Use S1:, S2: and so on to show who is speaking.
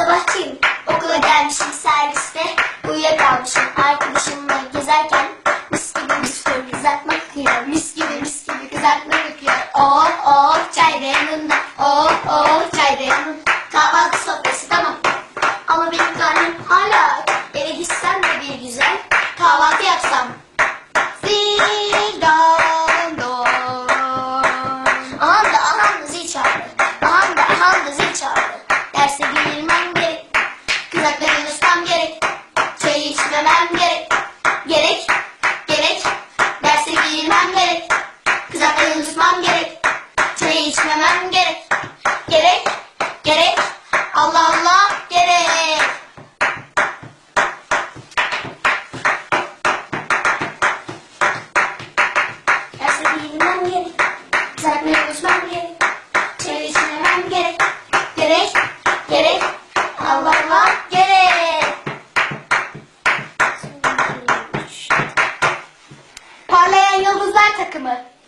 S1: Sabahçıyım. Okula gelmişim serviste. Uyuyakalmışım arkadaşımla gezerken. Mis gibi mis gibi kızartma kokuyor. Mis gibi mis gibi kızartma kokuyor. Oh oh çay da yanında. Oh oh çay da yanında. Kahvaltı sofrası tamam. Ama benim karnım hala içmemem gerek. Gerek, gerek. Allah Allah gerek. Derse girmem gerek. Kızakları unutmam gerek. İçmemem gerek. Gerek, gerek. Allah Allah gerek. Parlayan Yıldızlar takımı.